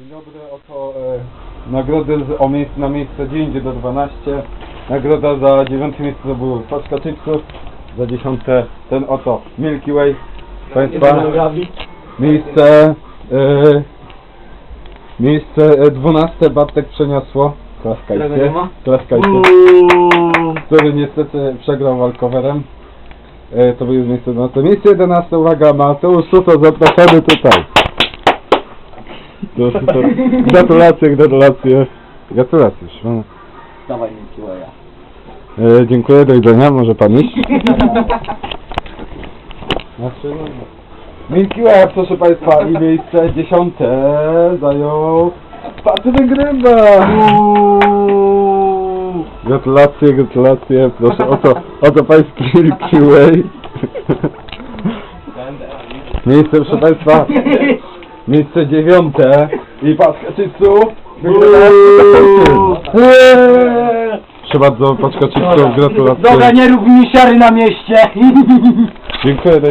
Dzień dobry, oto e, nagrody z, o miejsce, na miejsce 9 do 12. Nagroda za dziewiąte miejsce to był paczka chipsów, za dziesiąte ten oto Milky Way. Państwa, miejsce, e, miejsce e, 12 Bartek przeniosło. Którego nie Klaskajcie, ma? klaskajcie. Który niestety przegrał walkowerem. E, to był już miejsce 12. Miejsce 11, uwaga, Mateusz Suto, zapraszamy tutaj. To, to, gratulacje, gratulacje. Gratulacje. Szymon. Dawaj Milky Way'a. E, dziękuję, do widzenia, może pan iść? Znaczy, no, Milky Way, proszę państwa, i miejsce dziesiąte zajął Patryk Gryba. Gratulacje, gratulacje, proszę, oto, oto pański Milky Way. Miejsce, proszę państwa, miejsce dziewiąte i paczka chipsów. Proszę bardzo, paczka chipsów, gratulacje. Dobra, nie rób mi siary na mieście. Dziękuję, do.